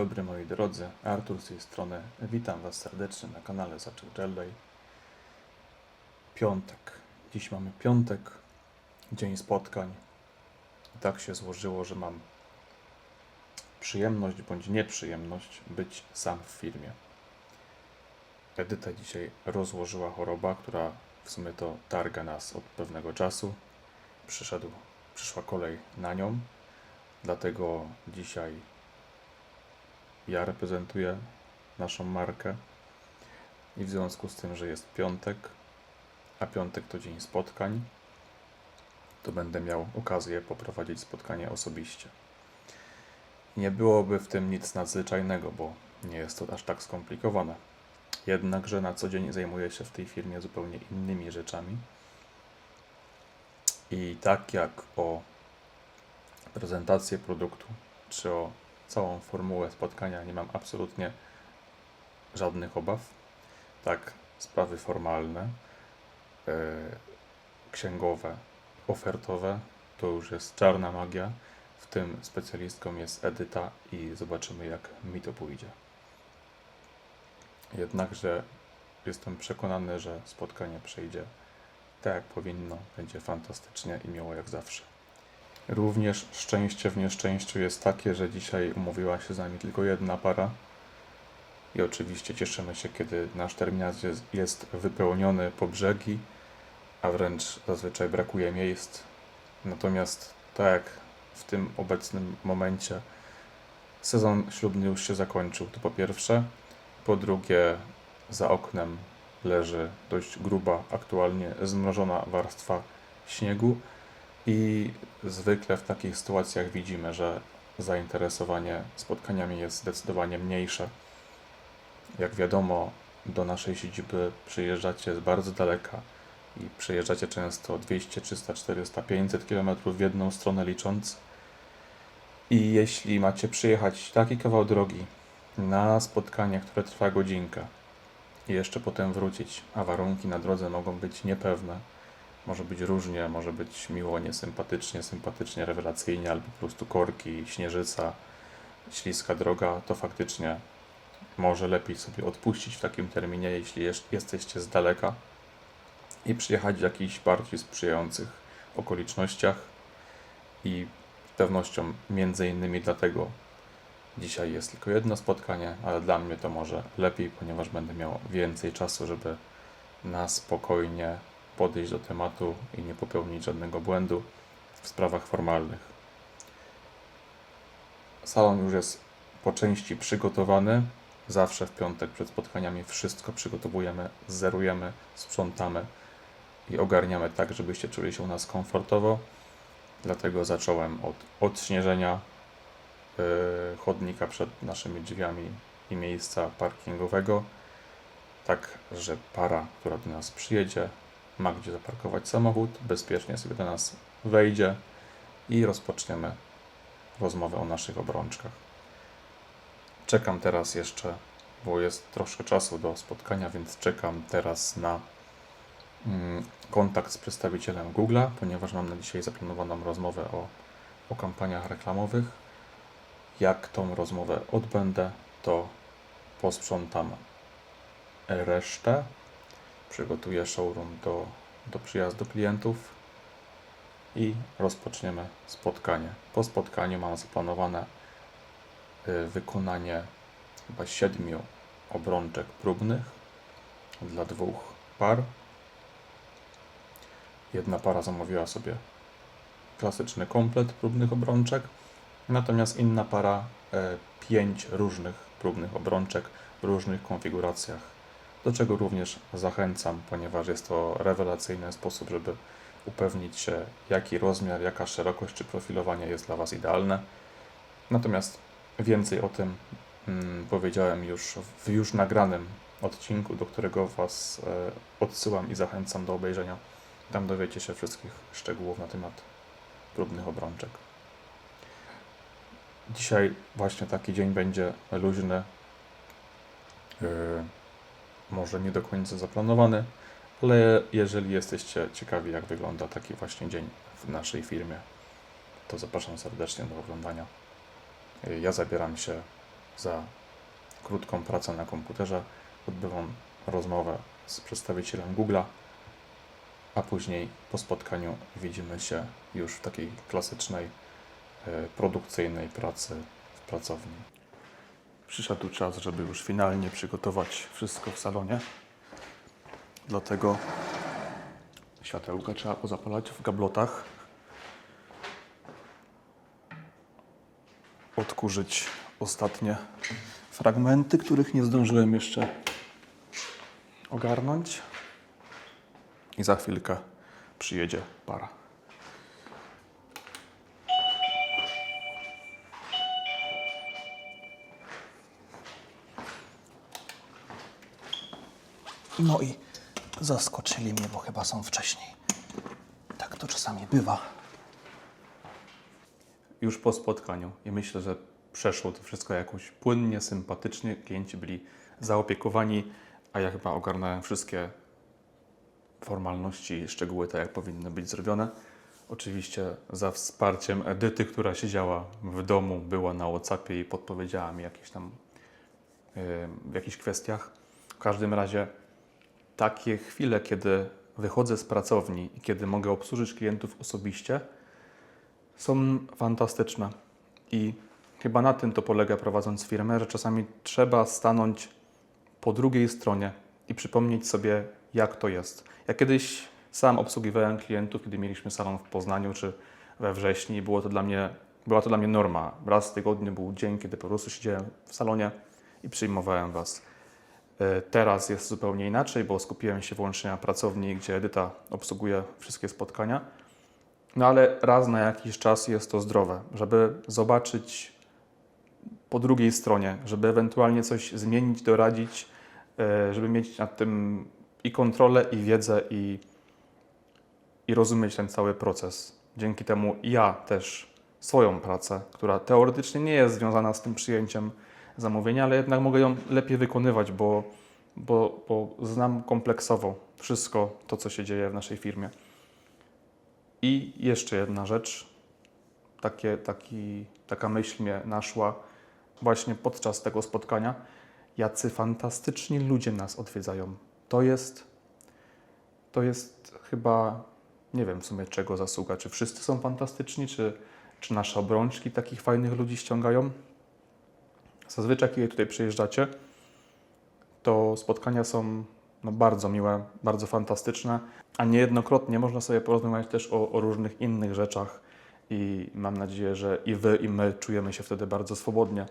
Dobry moi drodzy, Artur z tej strony. Witam Was serdecznie na kanale Zaczek Jelly. Piątek. Dziś mamy piątek, dzień spotkań. Tak się złożyło, że mam przyjemność bądź nieprzyjemność być sam w firmie. Edyta dzisiaj rozłożyła choroba, która w sumie to targa nas od pewnego czasu. Przyszedł, przyszła kolej na nią, dlatego dzisiaj ja reprezentuję naszą markę i w związku z tym, że jest piątek, a piątek to dzień spotkań, to będę miał okazję poprowadzić spotkanie osobiście. Nie byłoby w tym nic nadzwyczajnego, bo nie jest to aż tak skomplikowane. Jednakże na co dzień zajmuję się w tej firmie zupełnie innymi rzeczami. I tak jak o prezentację produktu, czy o całą formułę spotkania nie mam absolutnie żadnych obaw. Tak, sprawy formalne, e, księgowe, ofertowe to już jest czarna magia. W tym specjalistką jest Edyta i zobaczymy, jak mi to pójdzie. Jednakże jestem przekonany, że spotkanie przejdzie tak, jak powinno. Będzie fantastycznie i miło jak zawsze. Również szczęście w nieszczęściu jest takie, że dzisiaj umówiła się z nami tylko jedna para. I oczywiście cieszymy się, kiedy nasz terminal jest, jest wypełniony po brzegi, a wręcz zazwyczaj brakuje miejsc. Natomiast tak jak w tym obecnym momencie sezon ślubny już się zakończył, to po pierwsze. Po drugie, za oknem leży dość gruba, aktualnie zmrożona warstwa śniegu. I zwykle w takich sytuacjach widzimy, że zainteresowanie spotkaniami jest zdecydowanie mniejsze. Jak wiadomo, do naszej siedziby przyjeżdżacie z bardzo daleka i przyjeżdżacie często 200, 300, 400, 500 km w jedną stronę licząc. I jeśli macie przyjechać taki kawał drogi na spotkanie, które trwa godzinkę i jeszcze potem wrócić, a warunki na drodze mogą być niepewne, może być różnie, może być miło, niesympatycznie, sympatycznie, rewelacyjnie, albo po prostu korki, śnieżyca, śliska droga, to faktycznie może lepiej sobie odpuścić w takim terminie, jeśli jest- jesteście z daleka i przyjechać w jakichś bardziej sprzyjających okolicznościach i z pewnością między innymi dlatego dzisiaj jest tylko jedno spotkanie, ale dla mnie to może lepiej, ponieważ będę miał więcej czasu, żeby na spokojnie podejść do tematu i nie popełnić żadnego błędu w sprawach formalnych. Salon już jest po części przygotowany. Zawsze w piątek przed spotkaniami wszystko przygotowujemy, zerujemy, sprzątamy i ogarniamy tak, żebyście czuli się u nas komfortowo. Dlatego zacząłem od odśnieżenia yy, chodnika przed naszymi drzwiami i miejsca parkingowego, tak że para, która do nas przyjedzie, ma gdzie zaparkować samochód, bezpiecznie sobie do nas wejdzie i rozpoczniemy rozmowę o naszych obrączkach. Czekam teraz jeszcze, bo jest troszkę czasu do spotkania, więc czekam teraz na mm, kontakt z przedstawicielem Google'a, ponieważ mam na dzisiaj zaplanowaną rozmowę o, o kampaniach reklamowych. Jak tą rozmowę odbędę, to posprzątam resztę przygotuję showroom do, do przyjazdu klientów i rozpoczniemy spotkanie. Po spotkaniu mam zaplanowane y, wykonanie chyba siedmiu obrączek próbnych dla dwóch par. Jedna para zamówiła sobie klasyczny komplet próbnych obrączek, natomiast inna para e, pięć różnych próbnych obrączek w różnych konfiguracjach do czego również zachęcam, ponieważ jest to rewelacyjny sposób, żeby upewnić się, jaki rozmiar, jaka szerokość czy profilowanie jest dla Was idealne. Natomiast więcej o tym mm, powiedziałem już w już nagranym odcinku, do którego Was e, odsyłam i zachęcam do obejrzenia. Tam dowiecie się wszystkich szczegółów na temat próbnych obrączek. Dzisiaj właśnie taki dzień będzie luźny. Yy, może nie do końca zaplanowany, ale jeżeli jesteście ciekawi, jak wygląda taki właśnie dzień w naszej firmie, to zapraszam serdecznie do oglądania. Ja zabieram się za krótką pracę na komputerze odbywam rozmowę z przedstawicielem Google'a, a później po spotkaniu widzimy się już w takiej klasycznej, e, produkcyjnej pracy w pracowni. Przyszedł czas, żeby już finalnie przygotować wszystko w salonie. Dlatego światełka trzeba pozapalać w gablotach. Odkurzyć ostatnie fragmenty, których nie zdążyłem jeszcze ogarnąć. I za chwilkę przyjedzie para. No i zaskoczyli mnie, bo chyba są wcześniej. Tak to czasami bywa. już po spotkaniu i myślę, że przeszło to wszystko jakoś płynnie, sympatycznie. Klienci byli zaopiekowani, a ja chyba ogarnąłem wszystkie formalności i szczegóły tak, jak powinny być zrobione. Oczywiście za wsparciem Edyty, która siedziała w domu, była na WhatsAppie i podpowiedziała mi jakieś tam yy, w jakichś kwestiach. W każdym razie takie chwile, kiedy wychodzę z pracowni i kiedy mogę obsłużyć klientów osobiście, są fantastyczne. I chyba na tym to polega prowadząc firmę, że czasami trzeba stanąć po drugiej stronie i przypomnieć sobie, jak to jest. Ja kiedyś sam obsługiwałem klientów, kiedy mieliśmy salon w Poznaniu czy we wrześniu i było to dla mnie, była to dla mnie norma. Raz w tygodniu był dzień, kiedy po prostu siedziałem w salonie i przyjmowałem Was. E, Teraz jest zupełnie inaczej, bo skupiłem się wyłącznie na pracowni, gdzie Edyta obsługuje wszystkie spotkania. No ale raz na jakiś czas jest to zdrowe, żeby zobaczyć po drugiej stronie, żeby ewentualnie coś zmienić, doradzić, e, żeby mieć nad tym i kontrolę, i wiedzę, i, i rozumieć ten cały proces. Dzięki temu ja też swoją pracę, która teoretycznie nie jest związana z tym przyjęciem zamówienia, ale jednak mogę ją lepiej wykonywać, bo, bo, bo znam kompleksowo wszystko to, co się dzieje w naszej firmie. I jeszcze jedna rzecz, takie, taki, taka myśl mnie naszła właśnie podczas tego spotkania. Jacy fantastyczni ludzie nas odwiedzają. To jest, to jest chyba, nie wiem w sumie czego zasługa. Czy wszyscy są fantastyczni, czy, czy nasze obrączki takich fajnych ludzi ściągają? Zazwyczaj, kiedy tutaj przyjeżdżacie, to spotkania są no, bardzo miłe, bardzo fantastyczne, a niejednokrotnie można sobie porozmawiać też o, o różnych innych rzeczach i mam nadzieję, że i Wy, i my czujemy się wtedy bardzo swobodnie.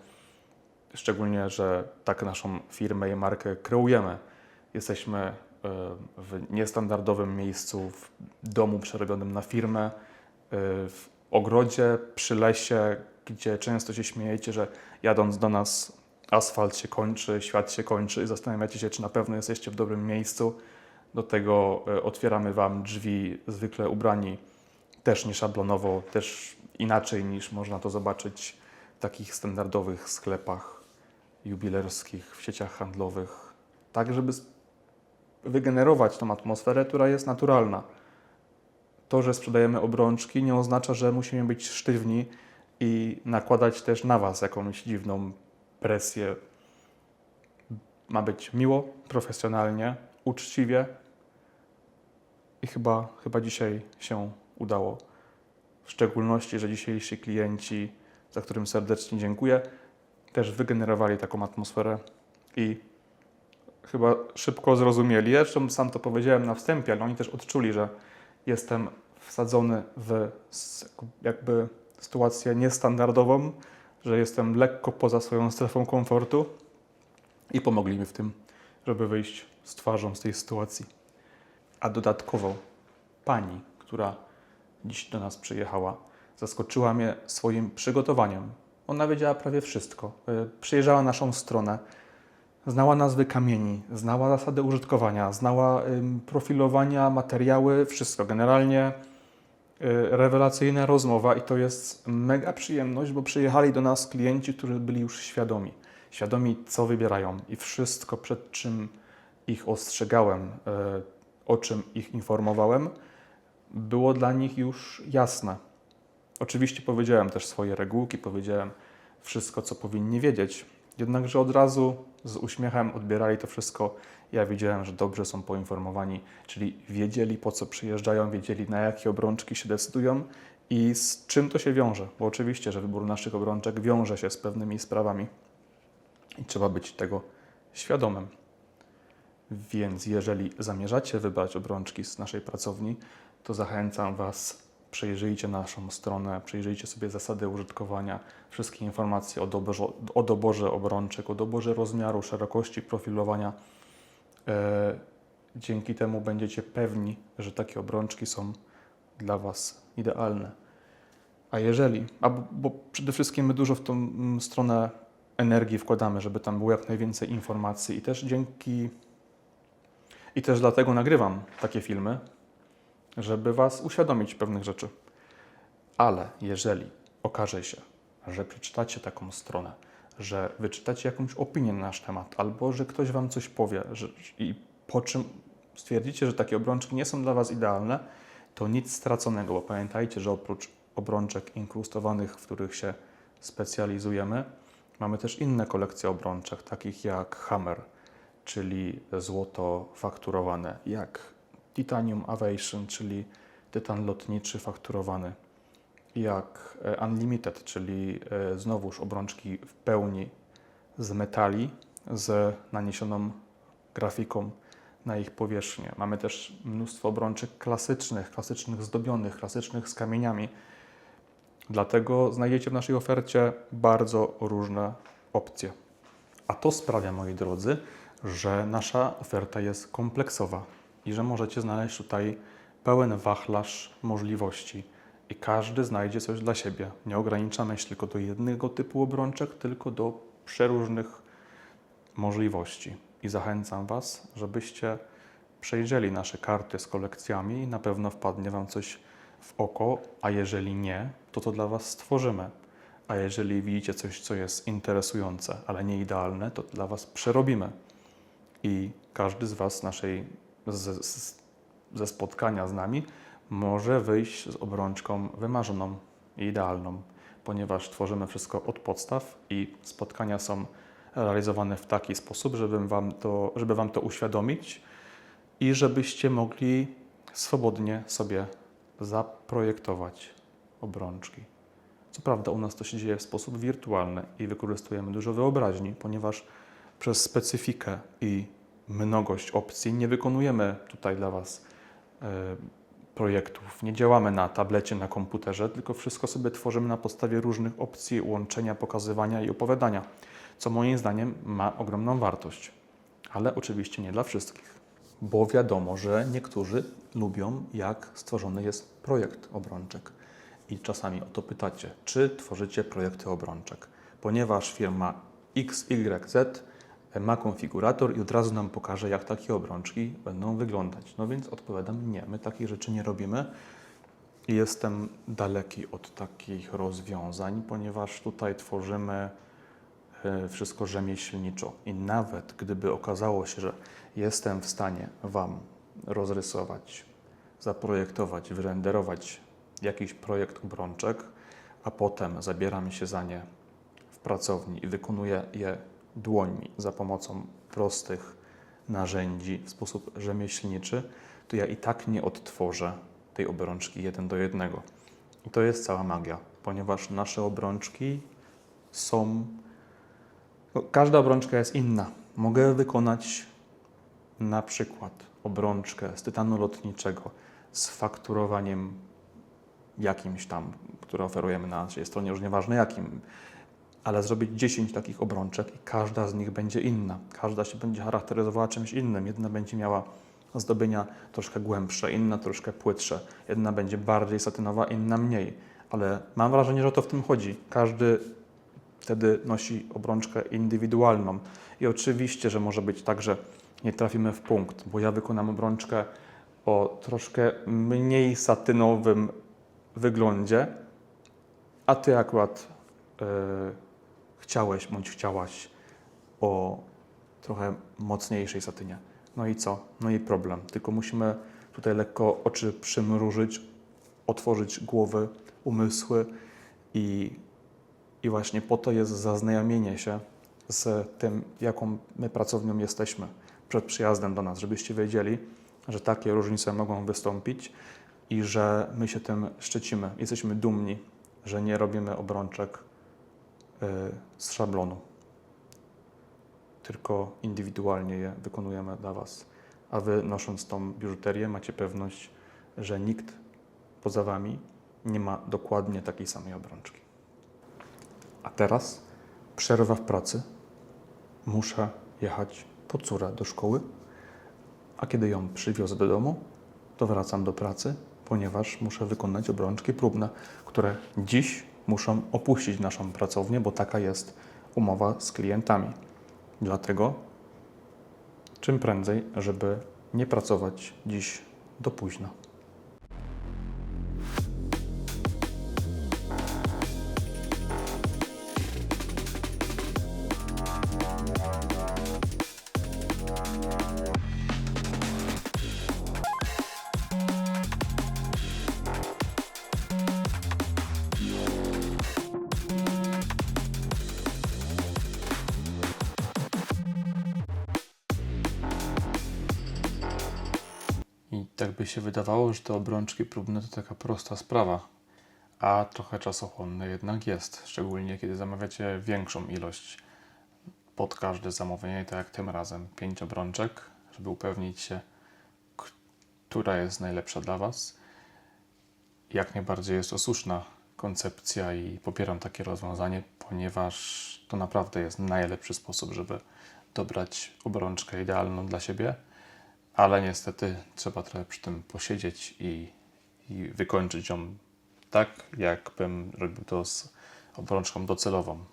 Szczególnie, że tak naszą firmę i markę kreujemy. Jesteśmy e, w niestandardowym miejscu, w domu przerobionym na firmę, e, w ogrodzie, przy lesie, gdzie często się śmiejecie, że jadąc do nas asfalt się kończy, świat się kończy i zastanawiacie się, czy na pewno jesteście w dobrym miejscu. Do tego e, otwieramy Wam drzwi zwykle ubrani też nieszablonowo, też inaczej niż można to zobaczyć w takich standardowych sklepach jubilerskich, w sieciach handlowych. Tak, żeby wygenerować tą atmosferę, która jest naturalna. To, że sprzedajemy obrączki, nie oznacza, że musimy być sztywni i nakładać też na Was jakąś dziwną presję. Ma być miło, profesjonalnie, uczciwie i chyba, chyba dzisiaj się udało. W szczególności, że dzisiejsi klienci, za którym serdecznie dziękuję, też wygenerowali taką atmosferę i chyba szybko zrozumieli. Zresztą sam to powiedziałem na wstępie, ale oni też odczuli, że jestem wsadzony w jakby sytuację niestandardową, że jestem lekko poza swoją strefą komfortu i pomogli mi w tym, żeby wyjść z twarzą z tej sytuacji. A dodatkowo pani, która dziś do nas przyjechała, zaskoczyła mnie swoim przygotowaniem. Ona wiedziała prawie wszystko. Y, Przyjeżdżała na naszą stronę, znała nazwy kamieni, znała zasady użytkowania, znała profilowania, materiały, wszystko. Generalnie rewelacyjna rozmowa i to jest mega przyjemność, bo przyjechali do nas klienci, którzy byli już świadomi. Świadomi, co wybierają i wszystko, przed czym ich ostrzegałem, y, o czym ich informowałem, było dla nich już jasne. Oczywiście powiedziałem też swoje regułki, powiedziałem wszystko, co powinni wiedzieć. Jednakże od razu z uśmiechem odbierali to wszystko. Ja wiedziałem, że dobrze są poinformowani, czyli wiedzieli po co przyjeżdżają, wiedzieli na jakie obrączki się decydują i z czym to się wiąże. Bo oczywiście, że wybór naszych obrączek wiąże się z pewnymi sprawami i trzeba być tego świadomym. Więc jeżeli zamierzacie wybrać obrączki z naszej pracowni, to zachęcam Was, przejrzyjcie naszą stronę, przejrzyjcie sobie zasady użytkowania, wszystkie informacje o doborze, o doborze obrączek, o doborze rozmiaru, szerokości profilowania. E, dzięki temu będziecie pewni, że takie obrączki są dla Was idealne. A jeżeli, a bo, bo przede wszystkim my dużo w tą mm, stronę energii wkładamy, żeby tam było jak najwięcej informacji i też dzięki i też dlatego nagrywam takie filmy, żeby Was uświadomić pewnych rzeczy. Ale jeżeli okaże się, że przeczytacie taką stronę, że wyczytacie jakąś opinię na nasz temat, albo że ktoś Wam coś powie że, i po czym stwierdzicie, że takie obrączki nie są dla Was idealne, to nic straconego, bo pamiętajcie, że oprócz obrączek inkrustowanych, w których się specjalizujemy, mamy też inne kolekcje obrączek, takich jak Hammer, czyli złoto fakturowane, jak Titanium Avation, czyli tytan lotniczy fakturowany, jak e, Unlimited, czyli e, znowuż obrączki w pełni z metali, z naniesioną grafiką na ich powierzchnię. Mamy też mnóstwo obrączek klasycznych, klasycznych zdobionych, klasycznych z kamieniami. Dlatego znajdziecie w naszej ofercie bardzo różne opcje. A to sprawia, moi drodzy, że nasza oferta jest kompleksowa i że możecie znaleźć tutaj pełen wachlarz możliwości i każdy znajdzie coś dla siebie. Nie ograniczamy się tylko do jednego typu obrączek, tylko do przeróżnych możliwości. I zachęcam Was, żebyście przejrzeli nasze karty z kolekcjami i na pewno wpadnie Wam coś w oko, a jeżeli nie, to to dla Was stworzymy. A jeżeli widzicie coś, co jest interesujące, ale nie idealne, to dla Was przerobimy. I każdy z Was z naszej, ze spotkania z nami może wyjść z obrączką wymarzoną i idealną, ponieważ tworzymy wszystko od podstaw i spotkania są realizowane w taki sposób, żeby Wam to, żeby wam to uświadomić i żebyście mogli swobodnie sobie zaprojektować obrączki. Co prawda, u nas to się dzieje w sposób wirtualny i wykorzystujemy dużo wyobraźni, ponieważ przez specyfikę i mnogość opcji nie wykonujemy tutaj dla Was e, projektów. Nie działamy na tablecie, na komputerze, tylko wszystko sobie tworzymy na podstawie różnych opcji łączenia, pokazywania i opowiadania, co moim zdaniem ma ogromną wartość. Ale oczywiście nie dla wszystkich, bo wiadomo, że niektórzy lubią, jak stworzony jest projekt obrączek. I czasami o to pytacie, czy tworzycie projekty obrączek, ponieważ firma XYZ ma konfigurator i od razu nam pokaże, jak takie obrączki będą wyglądać. No więc odpowiadam nie, my takich rzeczy nie robimy jestem daleki od takich rozwiązań, ponieważ tutaj tworzymy e, wszystko rzemieślniczo i nawet gdyby okazało się, że jestem w stanie Wam rozrysować, zaprojektować, wyrenderować jakiś projekt obrączek, a potem zabieram się za nie w pracowni i wykonuję je dłońmi za pomocą prostych narzędzi w sposób rzemieślniczy, to ja i tak nie odtworzę tej obrączki jeden do jednego. I to jest cała magia, ponieważ nasze obrączki są. No, każda obrączka jest inna. Mogę wykonać na przykład obrączkę z tytanu lotniczego z fakturowaniem jakimś tam, które oferujemy na naszej stronie, już nieważne jakim, ale zrobić 10 takich obrączek i każda z nich będzie inna. Każda się będzie charakteryzowała czymś innym. Jedna będzie miała zdobienia troszkę głębsze, inna troszkę płytsze. Jedna będzie bardziej satynowa, inna mniej. Ale mam wrażenie, że to w tym chodzi. Każdy wtedy nosi obrączkę indywidualną. I oczywiście, że może być tak, że nie trafimy w punkt, bo ja wykonam obrączkę o troszkę mniej satynowym wyglądzie, a ty akurat yy, chciałeś bądź chciałaś o trochę mocniejszej satynie. No i co? No i problem. Tylko musimy tutaj lekko oczy przymrużyć, otworzyć głowy, umysły i, i właśnie po to jest zaznajomienie się z tym, jaką my pracownią jesteśmy przed przyjazdem do nas, żebyście wiedzieli, że takie różnice mogą wystąpić i że my się tym szczycimy. Jesteśmy dumni, że nie robimy obrączek z szablonu, tylko indywidualnie je wykonujemy dla Was. A Wy, nosząc tą biżuterię, macie pewność, że nikt poza Wami nie ma dokładnie takiej samej obrączki. A teraz przerwa w pracy. Muszę jechać po córę do szkoły, a kiedy ją przywiozę do domu, to wracam do pracy, ponieważ muszę wykonać obrączki próbne, które dziś muszą opuścić naszą pracownię, bo taka jest umowa z klientami. Dlatego czym prędzej, żeby nie pracować dziś do późna. Się wydawało, że te obrączki próbne to taka prosta sprawa, a trochę czasochłonne jednak jest, szczególnie kiedy zamawiacie większą ilość pod każde zamówienie, tak jak tym razem, pięć obrączek, żeby upewnić się, która jest najlepsza dla Was. Jak najbardziej jest to słuszna koncepcja i popieram takie rozwiązanie, ponieważ to naprawdę jest najlepszy sposób, żeby dobrać obrączkę idealną dla siebie ale niestety trzeba trochę przy tym posiedzieć i, i wykończyć ją tak, jakbym robił to z obrączką docelową.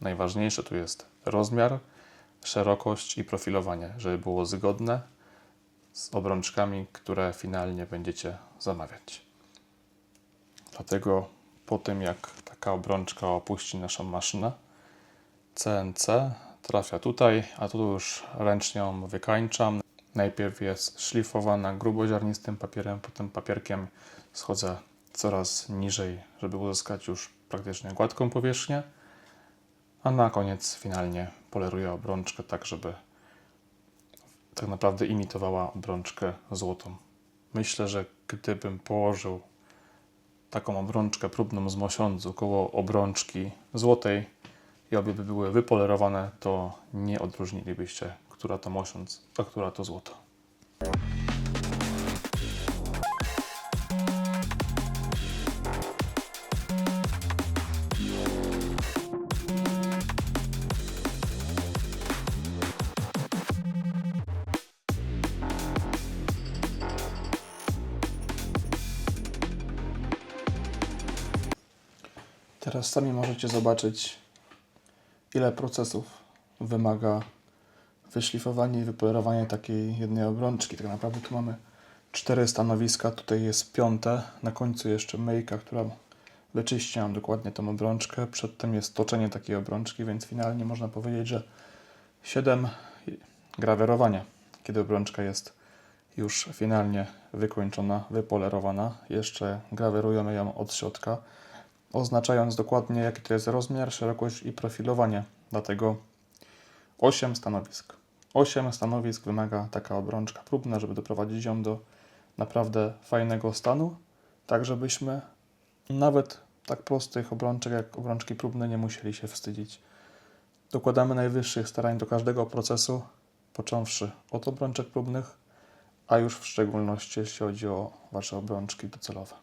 Najważniejsze tu jest rozmiar, szerokość i profilowanie, żeby było zgodne z obrączkami, które finalnie będziecie zamawiać. Dlatego po tym, jak taka obrączka opuści naszą maszynę, CNC trafia tutaj, a tu już ręcznie ją wykańczam. Najpierw jest szlifowana gruboziarnistym papierem, potem papierkiem schodzę coraz niżej, żeby uzyskać już praktycznie gładką powierzchnię, a na koniec finalnie poleruję obrączkę tak, żeby tak naprawdę imitowała obrączkę złotą. Myślę, że gdybym położył taką obrączkę próbną z mosiądzu koło obrączki złotej i obie by były wypolerowane, to nie odróżnilibyście, która to mosiądz, a która to złoto. Teraz sami możecie zobaczyć, ile procesów wymaga wyszlifowanie i wypolerowanie takiej jednej obrączki. Tak naprawdę tu mamy cztery stanowiska, tutaj jest piąte, na końcu jeszcze myjka, która wyczyści nam dokładnie tą obrączkę. Przedtem jest toczenie takiej obrączki, więc finalnie można powiedzieć, że 7 grawerowania, kiedy obrączka jest już finalnie wykończona, wypolerowana. Jeszcze grawerujemy ją od środka, oznaczając dokładnie jaki to jest rozmiar, szerokość i profilowanie. Dlatego 8 stanowisk. 8 stanowisk wymaga taka obrączka próbna, żeby doprowadzić ją do naprawdę fajnego stanu, tak żebyśmy nawet tak prostych obrączek jak obrączki próbne nie musieli się wstydzić. Dokładamy najwyższych starań do każdego procesu, począwszy od obrączek próbnych, a już w szczególności jeśli chodzi o Wasze obrączki docelowe.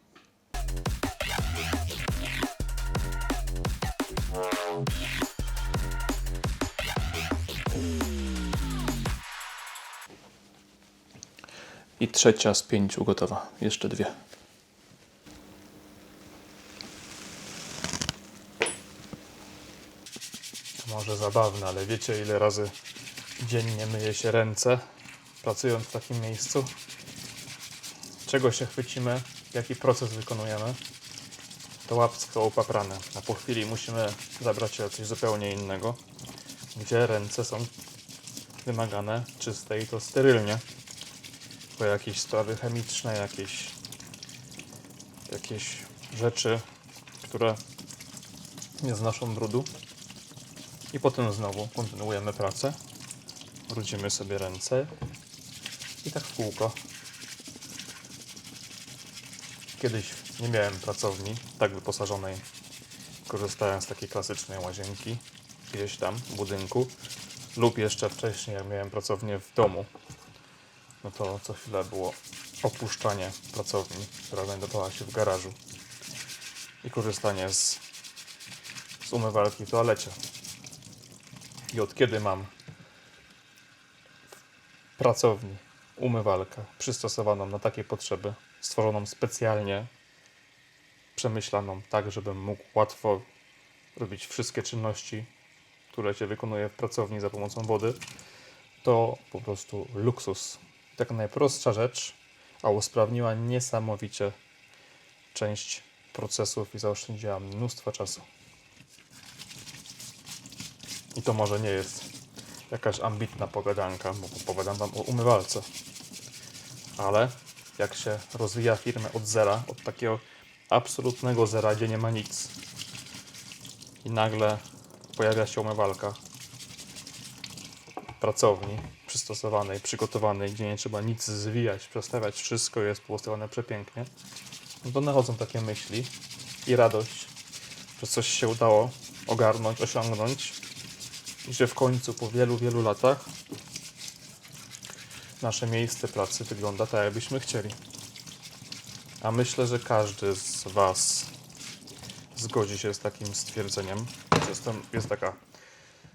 I trzecia z pięciu gotowa. Jeszcze dwie. Może zabawne, ale wiecie ile razy dziennie myje się ręce, pracując w takim miejscu? Czego się chwycimy? Jaki proces wykonujemy? To łapsko upaprane. A po chwili musimy zabrać się o coś zupełnie innego, gdzie ręce są wymagane czyste i to sterylnie bo jakieś sprawy chemiczne, jakieś, jakieś rzeczy, które nie znoszą brudu, I potem znowu kontynuujemy pracę. Brudzimy sobie ręce. I tak w kółko. Kiedyś nie miałem pracowni tak wyposażonej. Korzystałem z takiej klasycznej łazienki gdzieś tam w budynku. Lub jeszcze wcześniej, jak miałem pracownię w domu, no to co chwilę było opuszczanie pracowni, która znajdowała się w garażu i korzystanie z, z umywalki w toalecie. I od kiedy mam w pracowni umywalkę przystosowaną na takie potrzeby, stworzoną specjalnie, przemyślaną tak, żebym mógł łatwo robić wszystkie czynności, które się wykonuje w pracowni za pomocą wody, to po prostu luksus. Taka najprostsza rzecz, a usprawniła niesamowicie część procesów i zaoszczędziła mnóstwo czasu. I to może nie jest jakaś ambitna pogadanka, bo opowiadam Wam o umywalce. Ale jak się rozwija firmę od zera, od takiego absolutnego zera, gdzie nie ma nic, i nagle pojawia się umywalka pracowni przystosowanej, przygotowanej, gdzie nie trzeba nic zwijać, przestawiać, wszystko jest postawione przepięknie, no to nachodzą takie myśli i radość, że coś się udało ogarnąć, osiągnąć i że w końcu po wielu, wielu latach nasze miejsce pracy wygląda tak, jakbyśmy chcieli. A myślę, że każdy z Was zgodzi się z takim stwierdzeniem. Jest, tam, jest taka,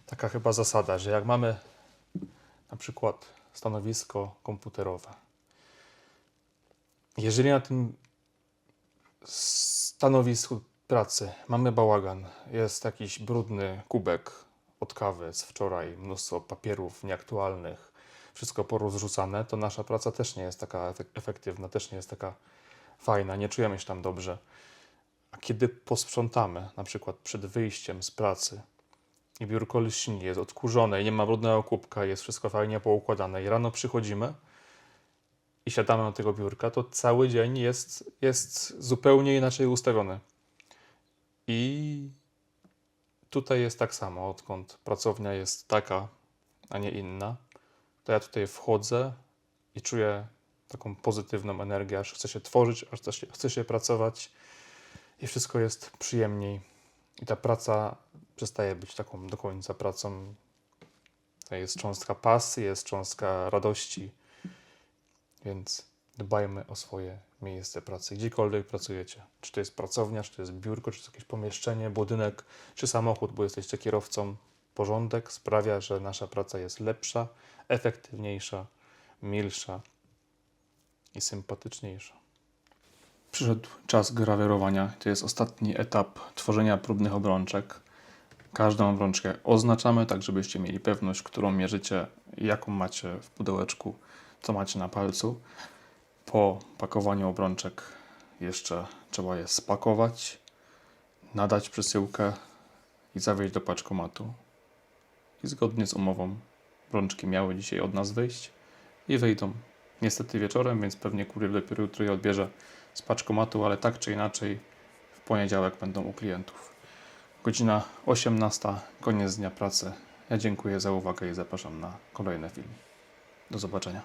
taka chyba zasada, że jak mamy na przykład stanowisko komputerowe, jeżeli na tym stanowisku pracy mamy bałagan, jest jakiś brudny kubek od kawy z wczoraj, mnóstwo papierów nieaktualnych, wszystko porozrzucane, to nasza praca też nie jest taka efek- efektywna, też nie jest taka fajna, nie czujemy się tam dobrze. A kiedy posprzątamy, na przykład przed wyjściem z pracy biurko lśni, jest odkurzone nie ma brudnego kubka, jest wszystko fajnie poukładane i rano przychodzimy i siadamy do tego biurka, to cały dzień jest, jest zupełnie inaczej ustawiony. I tutaj jest tak samo, odkąd pracownia jest taka, a nie inna, to ja tutaj wchodzę i czuję taką pozytywną energię, aż chce się tworzyć, aż chce się, się pracować i wszystko jest przyjemniej. I ta praca przestaje być taką do końca pracą. Jest cząstka pasji, jest cząstka radości, więc dbajmy o swoje miejsce pracy, gdziekolwiek pracujecie. Czy to jest pracownia, czy to jest biurko, czy to jakieś pomieszczenie, budynek, czy samochód, bo jesteście kierowcą. Porządek sprawia, że nasza praca jest lepsza, efektywniejsza, milsza i sympatyczniejsza. Przyszedł czas grawerowania. To jest ostatni etap tworzenia próbnych obrączek. Każdą obrączkę oznaczamy, tak żebyście mieli pewność, którą mierzycie, jaką macie w pudełeczku, co macie na palcu. Po pakowaniu obrączek jeszcze trzeba je spakować, nadać przesyłkę i zawieźć do paczkomatu. I zgodnie z umową obrączki miały dzisiaj od nas wyjść i wyjdą. Niestety wieczorem, więc pewnie kurier dopiero jutro je odbierze z paczkomatu, ale tak czy inaczej w poniedziałek będą u klientów. Godzina 18, koniec dnia pracy. Ja dziękuję za uwagę i zapraszam na kolejny film. Do zobaczenia.